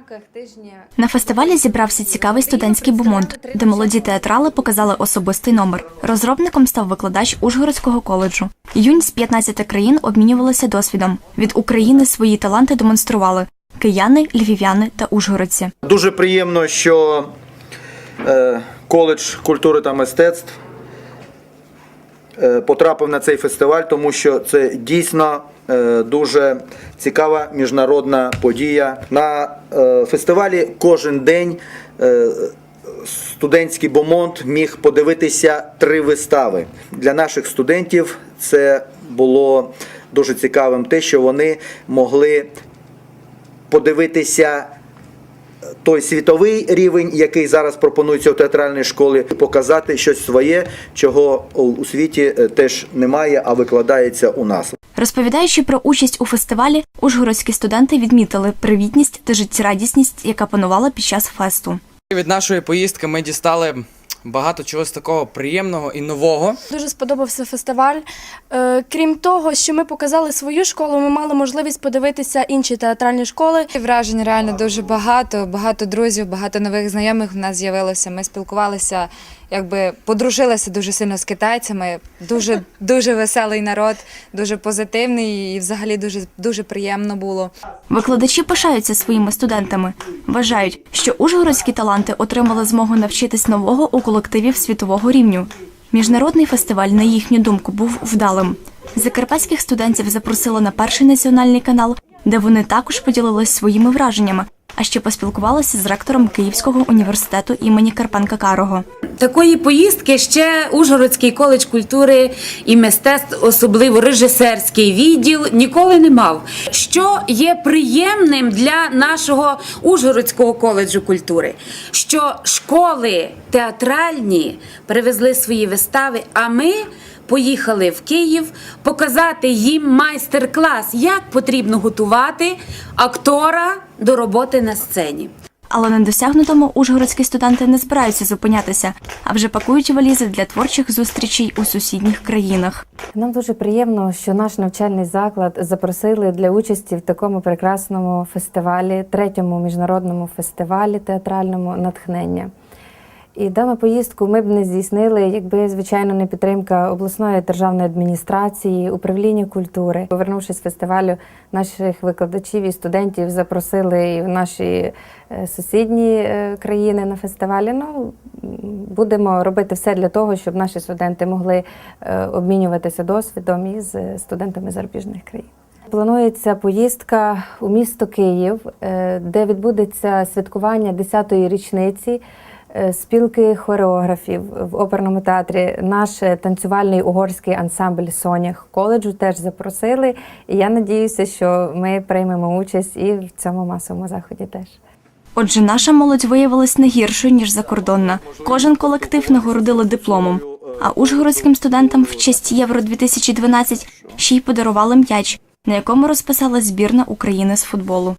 рамках тижня На фестивалі зібрався цікавий студентський бумонт, де молоді театрали показали особистий номер. Розробником став викладач Ужгородського коледжу. Юнь з 15 країн обмінювалися досвідом. Від України свої таланти демонстрували кияни, львів'яни та ужгородці. Дуже приємно, що е, коледж культури та мистецтв е, потрапив на цей фестиваль, тому що це дійсно дуже цікава міжнародна подія. На е, фестивалі кожен день е, студентський бомонд міг подивитися три вистави. Для наших студентів це було дуже цікавим те, що вони могли подивитися той світовий рівень, який зараз пропонується у театральній школі, показати щось своє, чого у- світі е, теж немає, а викладається у нас. Розповідаючи про участь у фестивалі, ужгородські студенти відмітили привітність та життєрадісність, яка панувала під час фесту. Від нашої поїздки ми дістали багато чогось такого приємного і нового. Дуже сподобався фестиваль. Е, Крім того, що ми показали свою школу, ми мали можливість подивитися інші театральні школи. вражень реально дуже багато. Багато друзів, багато нових знайомих в нас з'явилося. Ми спілкувалися, якби подружилися дуже сильно з китайцями. Дуже дуже веселий народ, дуже позитивний і взагалі дуже дуже приємно було. Викладачі пишаються своїми студентами. Вважають, що ужгородські таланти отримали змогу навчитись нового у колективів світового рівню. Міжнародний фестиваль, на їхню думку, був вдалим. Закарпатських студентів запросили на перший національний канал, де вони також поділились своїми враженнями, а ще поспілкувалися з ректором Київського університету імені Карпенка Карого. Такої поїздки ще Ужгородський коледж культури і мистецтв, особливо режисерський відділ, ніколи не мав. Що є приємним для нашого Ужгородського коледжу культури, що школи театральні привезли свої вистави, а ми. Поїхали в Київ показати їм майстер-клас, як потрібно готувати актора до роботи на сцені. Але на досягнутому ужгородські студенти не збираються зупинятися, а вже пакують валізи для творчих зустрічей у сусідніх країнах. Нам дуже приємно, що наш навчальний заклад запросили для участі в такому прекрасному фестивалі, третьому міжнародному фестивалі театральному натхнення. І дану поїздку ми б не здійснили, якби звичайно не підтримка обласної державної адміністрації, управління культури. Повернувшись з фестивалю, наших викладачів і студентів запросили і в наші е, сусідні е, країни на фестивалі. Ну будемо робити все для того, щоб наші студенти могли е, обмінюватися досвідом із студентами зарубіжних країн. Планується поїздка у місто Київ, де відбудеться святкування 10-ї річниці спілки хореографів в оперному театрі. Наш е, танцювальний угорський ансамбль Сонях коледжу теж запросили. І я надіюся, що ми приймемо участь і в цьому масовому заході теж. Отже, наша молодь виявилась не гіршою, ніж закордонна. Кожен колектив нагородили дипломом. А ужгородським студентам в честь Євро 2012 ще й подарували м'яч, на якому розписала збірна України з футболу.